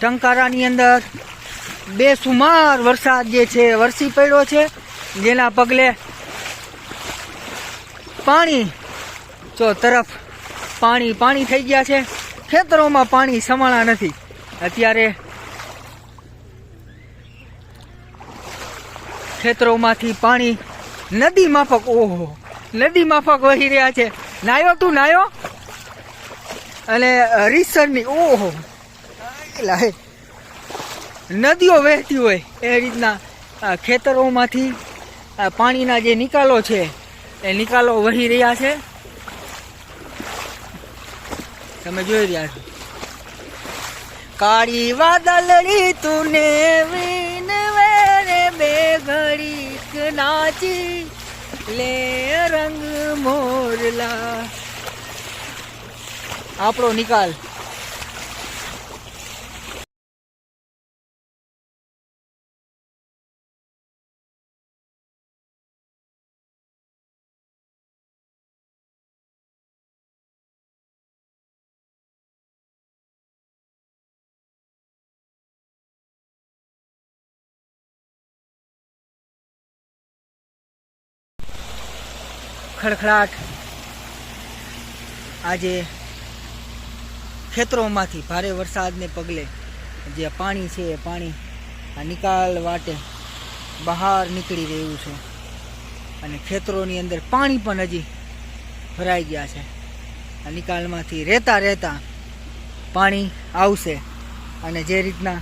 ટંકારાની અંદર બેસુમાર વરસાદ જે છે, વરસી પડ્યો છે. જેના પગલે પાણી ચો તરફ પાણી પાણી થઈ ગયા છે. ખેતરોમાં પાણી સમાણા નથી. અત્યારે ખેતરોમાંથી પાણી નદી માફક, ઓહો, નદી માફક વહી રહ્યા છે. નાયો તું નાયો. અને રીસરની, ઓહો એલા હે. નદીઓ વહેતી હોય એ રીતના ખેતરોમાંથી પાણીના જે નિકાલો છે, એ નિકાલો વહી રહ્યા છે. તમે જોઈ રહ્યા છો. કાળી વાદળડી તુને વીન વેરે બે ઘડીક નાચી, લે રંગ મોરલા. આપણો નિકાલ ખડખડાટ. આજે ખેતરોમાંથી ભારે વરસાદને પગલે જે પાણી છે એ પાણી આ નિકાલ વાટે બહાર નીકળી રહ્યું છે. અને ખેતરોની અંદર પાણી પણ હજી ભરાઈ ગયા છે. આ નિકાલમાંથી રહેતા રહેતા પાણી આવશે. અને જે રીતના